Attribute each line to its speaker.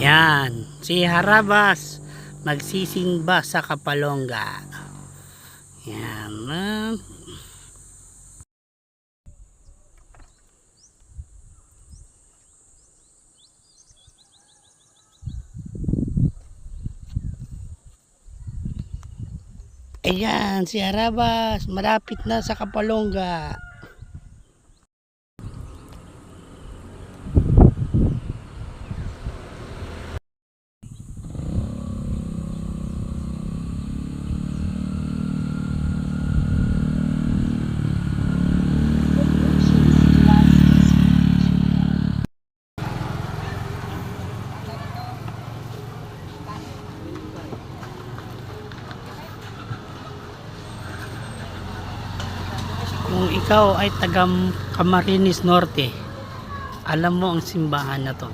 Speaker 1: Yan, si Harabas magsisimba sa Kapalongga. Yan. ah. Ayan, si Harabas, malapit na sa Kapalongga. Kung ikaw ay taga Camarines Norte, alam mo ang simbahan na to.